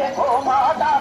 রেখো মাদা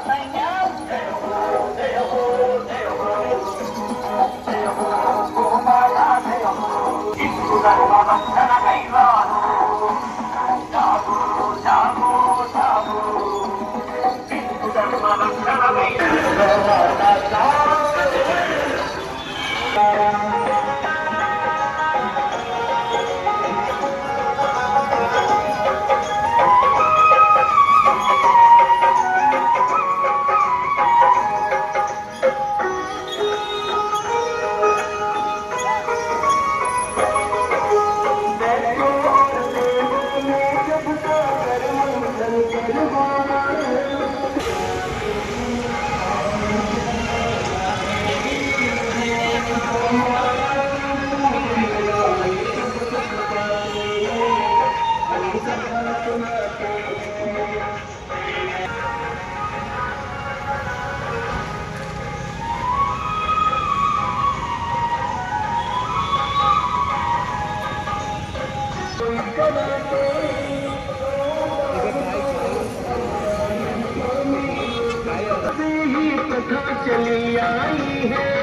चली आई है।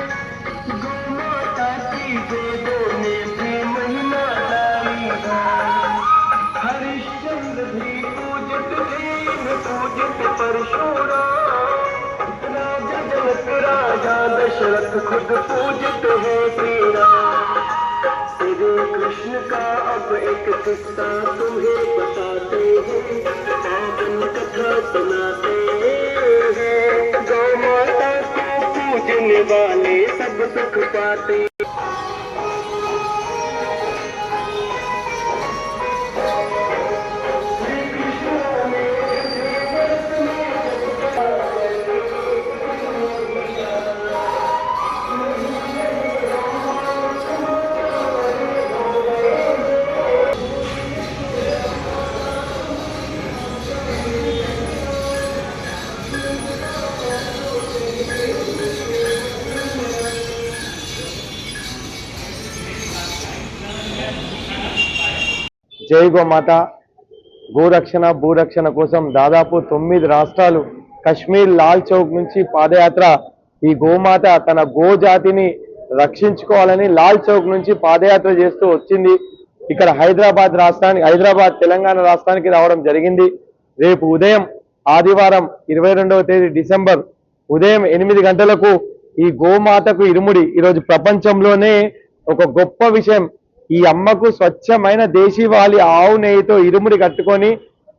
पूजित राजा जनक दशरथ खुद पूजित है राम श्री कृष्ण का अब एक किस्सा तुम्हें बताते हैं, पावन कथा सुनाते हैं। गौ माता को पूजने वाले सब सुख पाते జై గోమాత. గోరక్షణ భూరక్షణ కోసం దాదాపు తొమ్మిది రాష్ట్రాలు కశ్మీర్ లాల్ చౌక్ నుంచి పాదయాత్ర. ఈ గోమాత తన గోజాతిని రక్షించుకోవాలని లాల్ చౌక్ నుంచి పాదయాత్ర చేస్తూ వచ్చింది. ఇక్కడ హైదరాబాద్ రాష్ట్రానికి హైదరాబాద్ తెలంగాణ రాష్ట్రానికి రావడం జరిగింది. రేపు ఉదయం ఆదివారం ఇరవై రెండవ తేదీ డిసెంబర్ ఉదయం ఎనిమిది గంటలకు ఈ గోమాతకు ఇరుముడి. ఈరోజు ప్రపంచంలోనే ఒక గొప్ప విషయం ఈ అమ్మకు స్వచ్ఛమైన దేశీవాలి ఆవు నెయ్యితో ఇరుముడి కట్టుకొని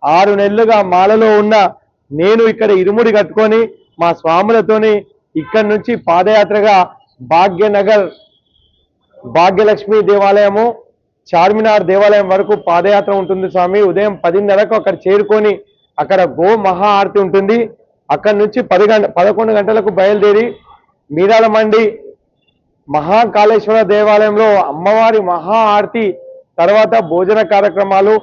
ఆరు నెలలుగా మాలలో ఉన్న నేను ఇక్కడ ఇరుముడి కట్టుకొని మా స్వాములతోని ఇక్కడి నుంచి పాదయాత్రగా భాగ్యనగర్ భాగ్యలక్ష్మి దేవాలయము చార్మినార్ దేవాలయం వరకు పాదయాత్ర ఉంటుంది స్వామి. ఉదయం పదిన్నరకు అక్కడ చేరుకొని అక్కడ గో మహా ఆరతి ఉంటుంది. అక్కడి నుంచి పది గంట పదకొండు గంటలకు బయలుదేరి మీరాల మండి మహాకాళేశ్వర దేవాలయంలో అమ్మవారి మహా ఆరతి తర్వాత భోజన కార్యక్రమాలు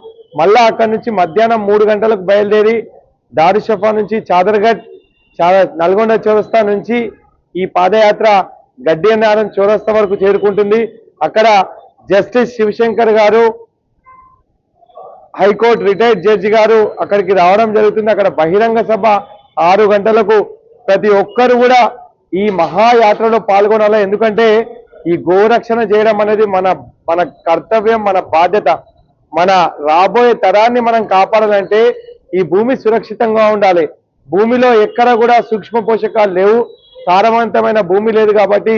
మళ్ళా అక్కడి నుంచి మధ్యాహ్నం మూడు గంటలకు బయలుదేరి దారుషఫా నుంచి చాదర్ఘట్ నల్గొండ చౌరస్తా నుంచి ఈ పాదయాత్ర గడ్డియన్నారం చౌరస్తా వరకు చేరుకుంటుంది. అక్కడ జస్టిస్ శివశంకర్ గారు హైకోర్టు రిటైర్డ్ జడ్జి గారు అక్కడికి రావడం జరుగుతుంది. అక్కడ బహిరంగ సభ ఆరు గంటలకు ప్రతి ఒక్కరు కూడా ఈ మహాయాత్రలో పాల్గొనాలా? ఎందుకంటే ఈ గోరక్షణ చేయడం అనేది మన మన కర్తవ్యం మన బాధ్యత. మన రాబోయే తరాన్ని మనం కాపాడాలంటే ఈ భూమి సురక్షితంగా ఉండాలి. భూమిలో ఎక్కడ కూడా సూక్ష్మ పోషకాలు లేవు. సారవంతమైన భూమి లేదు కాబట్టి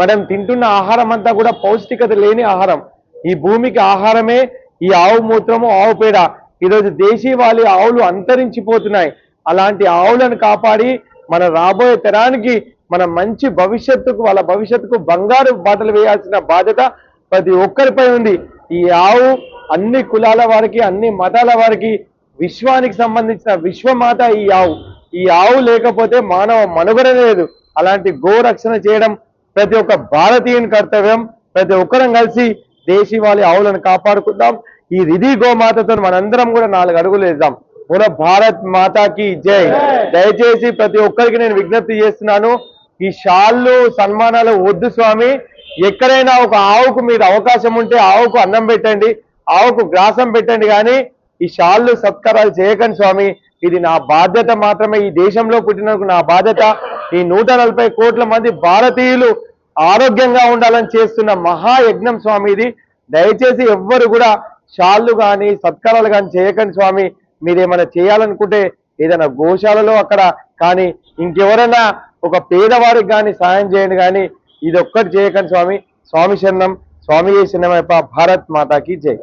మనం తింటున్న ఆహారం అంతా కూడా పౌష్టికత లేని ఆహారం. ఈ భూమికి ఆహారమే ఈ ఆవు మూత్రము ఆవు పేడ. ఈరోజు దేశీవాలి ఆవులు అంతరించిపోతున్నాయి. అలాంటి ఆవులను కాపాడి మన రాబోయే తరానికి మన మంచి భవిష్యత్తుకు వాళ్ళ భవిష్యత్తుకు బంగారు బాటలు వేయాల్సిన బాధ్యత ప్రతి ఒక్కరిపై ఉంది. ఈ ఆవు అన్ని కులాల వారికి అన్ని మతాల వారికి విశ్వానికి సంబంధించిన విశ్వమాత ఈ ఆవు. ఈ ఆవు లేకపోతే మానవ మనుగడ లేదు. అలాంటి గోరక్షణ చేయడం ప్రతి ఒక్క భారతీయుని కర్తవ్యం. ప్రతి ఒక్కరం కలిసి దేశీవాళి ఆవులను కాపాడుకుందాం. ఈ రిధి గోమాతతో మనందరం కూడా నాలుగు అడుగులు వేద్దాం. మన భారత్ మాతాకి జై దయచేసి ప్రతి ఒక్కరికి నేను విజ్ఞప్తి చేస్తున్నాను ఈ షాళ్ళు సన్మానాలు వద్దు స్వామి. ఎక్కడైనా ఒక ఆవుకు మీరు అవకాశం ఉంటే ఆవుకు అన్నం పెట్టండి ఆవుకు గ్రాసం పెట్టండి కానీ ఈ షాళ్ళు సత్కారాలు చేయకండి స్వామి. ఇది నా బాధ్యత మాత్రమే. ఈ దేశంలో పుట్టినందుకు నా బాధ్యత. ఈ నూట నలభై కోట్ల మంది భారతీయులు ఆరోగ్యంగా ఉండాలని చేస్తున్న మహాయజ్ఞం స్వామి ఇది. దయచేసి ఎవ్వరు కూడా షాళ్ళు కానీ సత్కారాలు కానీ చేయకండి స్వామి. మీరేమైనా చేయాలనుకుంటే ఏదైనా గోశాలలో అక్కడ కానీ ఇంకెవరైనా ఒక పేదవారికి కానీ సాయం చేయండి కానీ ఇది ఒక్కటి చేయకండి స్వామి. స్వామి శరణం స్వామి శరణం భారత్ మాతాకి జై.